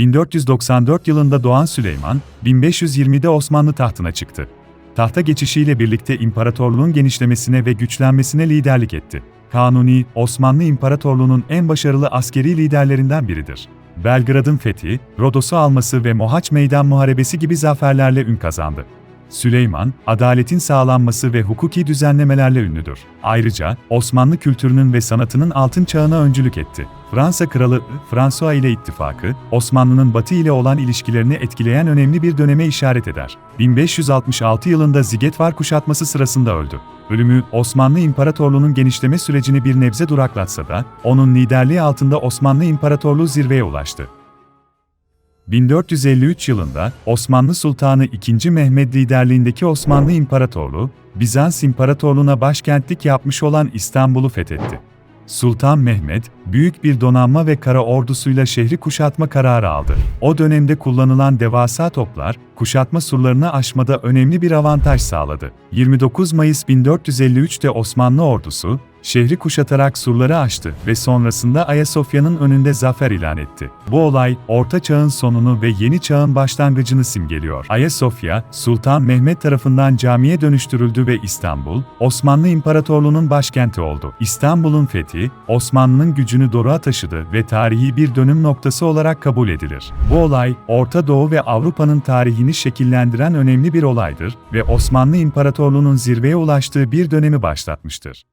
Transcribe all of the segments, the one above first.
1494 yılında doğan Süleyman, 1520'de Osmanlı tahtına çıktı. Tahta geçişiyle birlikte imparatorluğun genişlemesine ve güçlenmesine liderlik etti. Kanuni, Osmanlı İmparatorluğu'nun en başarılı askeri liderlerinden biridir. Belgrad'ın fethi, Rodos'u alması ve Mohaç Meydan Muharebesi gibi zaferlerle ün kazandı. Süleyman, adaletin sağlanması ve hukuki düzenlemelerle ünlüdür. Ayrıca, Osmanlı kültürünün ve sanatının altın çağına öncülük etti. Fransa Kralı. François ile ittifakı, Osmanlı'nın Batı ile olan ilişkilerini etkileyen önemli bir döneme işaret eder. 1566 yılında Zigetvar kuşatması sırasında öldü. Ölümü, Osmanlı İmparatorluğu'nun genişleme sürecini bir nebze duraklatsa da, onun liderliği altında Osmanlı İmparatorluğu zirveye ulaştı. 1453 yılında Osmanlı Sultanı II. Mehmed liderliğindeki Osmanlı İmparatorluğu, Bizans İmparatorluğu'na başkentlik yapmış olan İstanbul'u fethetti. Sultan Mehmed, büyük bir donanma ve kara ordusuyla şehri kuşatma kararı aldı. O dönemde kullanılan devasa toplar, kuşatma surlarını aşmada önemli bir avantaj sağladı. 29 Mayıs 1453'te Osmanlı ordusu, şehri kuşatarak surları aştı ve sonrasında Ayasofya'nın önünde zafer ilan etti. Bu olay, Orta Çağ'ın sonunu ve Yeni Çağ'ın başlangıcını simgeliyor. Ayasofya, Sultan Mehmet tarafından camiye dönüştürüldü ve İstanbul, Osmanlı İmparatorluğu'nun başkenti oldu. İstanbul'un fethi, Osmanlı'nın gücünü doruğa taşıdı ve tarihi bir dönüm noktası olarak kabul edilir. Bu olay, Orta Doğu ve Avrupa'nın tarihini şekillendiren önemli bir olaydır ve Osmanlı İmparatorluğu'nun zirveye ulaştığı bir dönemi başlatmıştır.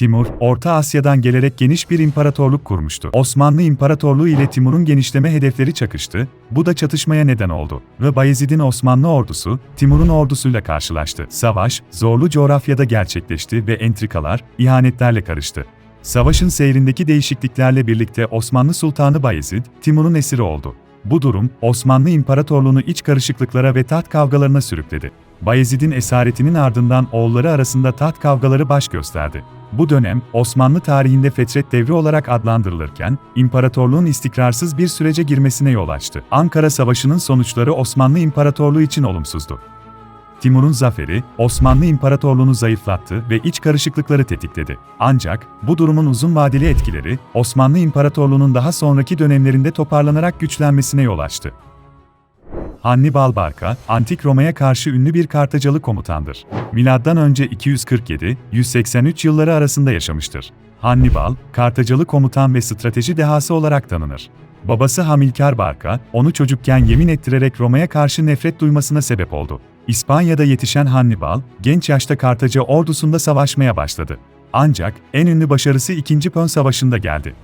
Timur, Orta Asya'dan gelerek geniş bir imparatorluk kurmuştu. Osmanlı İmparatorluğu ile Timur'un genişleme hedefleri çakıştı, bu da çatışmaya neden oldu. Ve Bayezid'in Osmanlı ordusu, Timur'un ordusuyla karşılaştı. Savaş, zorlu coğrafyada gerçekleşti ve entrikalar, ihanetlerle karıştı. Savaşın seyrindeki değişikliklerle birlikte Osmanlı Sultanı Bayezid, Timur'un esiri oldu. Bu durum, Osmanlı İmparatorluğunu iç karışıklıklara ve taht kavgalarına sürükledi. Bayezid'in esaretinin ardından oğulları arasında taht kavgaları baş gösterdi. Bu dönem, Osmanlı tarihinde fetret devri olarak adlandırılırken, imparatorluğun istikrarsız bir sürece girmesine yol açtı. Ankara Savaşı'nın sonuçları Osmanlı İmparatorluğu için olumsuzdu. Timur'un zaferi, Osmanlı İmparatorluğunu zayıflattı ve iç karışıklıkları tetikledi. Ancak, bu durumun uzun vadeli etkileri, Osmanlı İmparatorluğu'nun daha sonraki dönemlerinde toparlanarak güçlenmesine yol açtı. Hannibal Barca, Antik Roma'ya karşı ünlü bir Kartacalı komutandır. Milattan önce 247-183 yılları arasında yaşamıştır. Hannibal, Kartacalı komutan ve strateji dehası olarak tanınır. Babası Hamilkar Barca, onu çocukken yemin ettirerek Roma'ya karşı nefret duymasına sebep oldu. İspanya'da yetişen Hannibal, genç yaşta Kartaca ordusunda savaşmaya başladı. Ancak en ünlü başarısı 2. Pön Savaşı'nda geldi.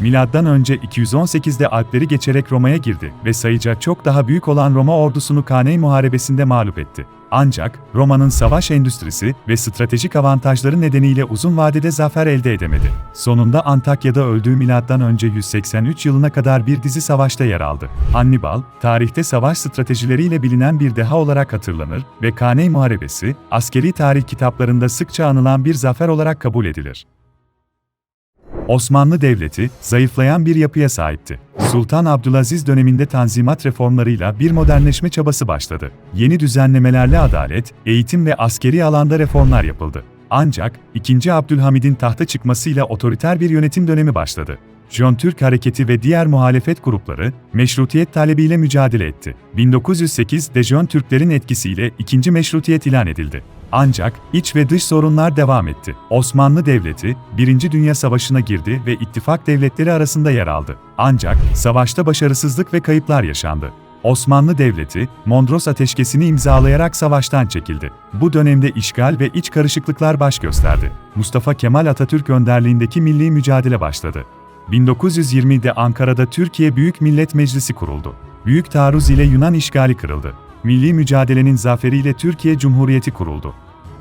Milattan önce 218'de Alpleri geçerek Roma'ya girdi ve sayıca çok daha büyük olan Roma ordusunu Kaney Muharebesi'nde mağlup etti. Ancak Roma'nın savaş endüstrisi ve stratejik avantajları nedeniyle uzun vadede zafer elde edemedi. Sonunda Antakya'da öldüğü milattan önce 183 yılına kadar bir dizi savaşta yer aldı. Hannibal, tarihte savaş stratejileriyle bilinen bir deha olarak hatırlanır ve Kaney Muharebesi, askeri tarih kitaplarında sıkça anılan bir zafer olarak kabul edilir. Osmanlı Devleti, zayıflayan bir yapıya sahipti. Sultan Abdülaziz döneminde tanzimat reformlarıyla bir modernleşme çabası başladı. Yeni düzenlemelerle adalet, eğitim ve askeri alanda reformlar yapıldı. Ancak, 2. Abdülhamid'in tahta çıkmasıyla otoriter bir yönetim dönemi başladı. Jön Türk Hareketi ve diğer muhalefet grupları, meşrutiyet talebiyle mücadele etti. 1908'de Jön Türklerin etkisiyle ikinci meşrutiyet ilan edildi. Ancak iç ve dış sorunlar devam etti. Osmanlı Devleti, Birinci Dünya Savaşı'na girdi ve ittifak devletleri arasında yer aldı. Ancak savaşta başarısızlık ve kayıplar yaşandı. Osmanlı Devleti, Mondros Ateşkesi'ni imzalayarak savaştan çekildi. Bu dönemde işgal ve iç karışıklıklar baş gösterdi. Mustafa Kemal Atatürk önderliğindeki milli mücadele başladı. 1920'de Ankara'da Türkiye Büyük Millet Meclisi kuruldu. Büyük taarruz ile Yunan işgali kırıldı. Milli mücadelenin zaferiyle Türkiye Cumhuriyeti kuruldu.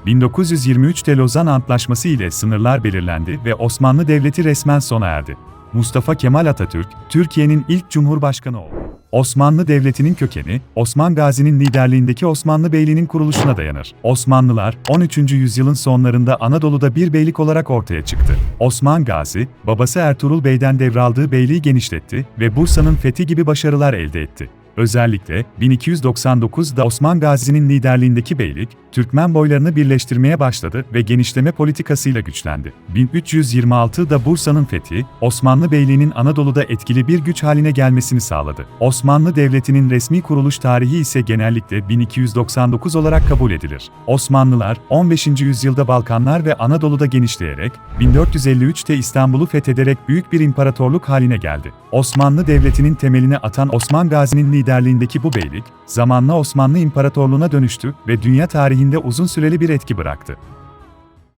1923'te Lozan Antlaşması ile sınırlar belirlendi ve Osmanlı Devleti resmen sona erdi. Mustafa Kemal Atatürk, Türkiye'nin ilk cumhurbaşkanı oldu. Osmanlı Devleti'nin kökeni, Osman Gazi'nin liderliğindeki Osmanlı Beyliği'nin kuruluşuna dayanır. Osmanlılar, 13. yüzyılın sonlarında Anadolu'da bir beylik olarak ortaya çıktı. Osman Gazi, babası Ertuğrul Bey'den devraldığı beyliği genişletti ve Bursa'nın fethi gibi başarılar elde etti. Özellikle 1299'da Osman Gazi'nin liderliğindeki beylik, Türkmen boylarını birleştirmeye başladı ve genişleme politikasıyla güçlendi. 1326'da Bursa'nın fethi, Osmanlı Beyliği'nin Anadolu'da etkili bir güç haline gelmesini sağladı. Osmanlı Devleti'nin resmi kuruluş tarihi ise genellikle 1299 olarak kabul edilir. Osmanlılar, 15. yüzyılda Balkanlar ve Anadolu'da genişleyerek, 1453'te İstanbul'u fethederek büyük bir imparatorluk haline geldi. Osmanlı Devleti'nin temelini atan Osman Gazi'nin liderliğindeki bu beylik, zamanla Osmanlı İmparatorluğu'na dönüştü ve dünya tarihinde uzun süreli bir etki bıraktı.